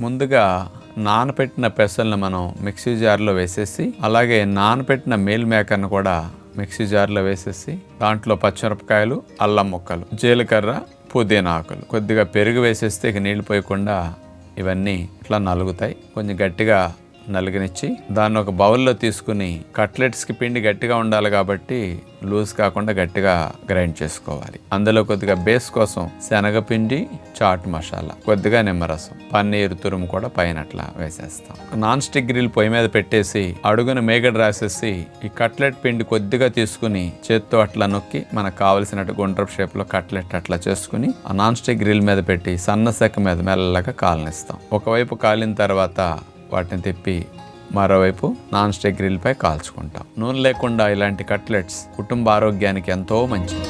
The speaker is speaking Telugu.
ముందుగా నానపెట్టిన పెసలను మనం మిక్సీ జార్లో వేసేసి అలాగే నానపెట్టిన మేల్ మేకర్ను కూడా మిక్సీ జార్లో వేసేసి దాంట్లో పచ్చిమిరపకాయలు అల్లం ముక్కలు జీలకర్ర పుదీనా ఆకులు. కొద్దిగా పెరుగు వేసేస్తే ఇక నీళ్ళు పోయకుండా ఇవన్నీ ఇట్లా నలుగుతాయి. కొంచెం గట్టిగా నలిగనిచ్చి దాన్ని ఒక బౌల్లో తీసుకుని కట్లెట్స్కి పిండి గట్టిగా ఉండాలి కాబట్టి లూజ్ కాకుండా గట్టిగా గ్రైండ్ చేసుకోవాలి. అందులో కొద్దిగా బేస్ కోసం శనగపిండి చాట్ మసాలా కొద్దిగా నిమ్మరసం పన్నీరు తురుము కూడా పైన అట్లా వేసేస్తాం. నాన్ స్టిక్ గ్రిల్ పొయ్యి మీద పెట్టేసి అడుగున మేగడ రాసేసి ఈ కట్లెట్ పిండి కొద్దిగా తీసుకుని చేత్తో అట్లా నొక్కి మనకు కావలసినట్టు గుండ్రపు షేప్లో కట్లెట్ అట్లా చేసుకుని ఆ నాన్ స్టిక్ గ్రిల్ మీద పెట్టి సన్న సెక్క మీద మెల్లగా కాలనిస్తాం. ఒకవైపు కాలిన తర్వాత వాటిని తిప్పి మరోవైపు నాన్ స్టిక్ గ్రిల్పై కాల్చుకుంటాం. నూనె లేకుండా ఇలాంటి కట్లెట్స్ కుటుంబ ఆరోగ్యానికి ఎంతో మంచిది.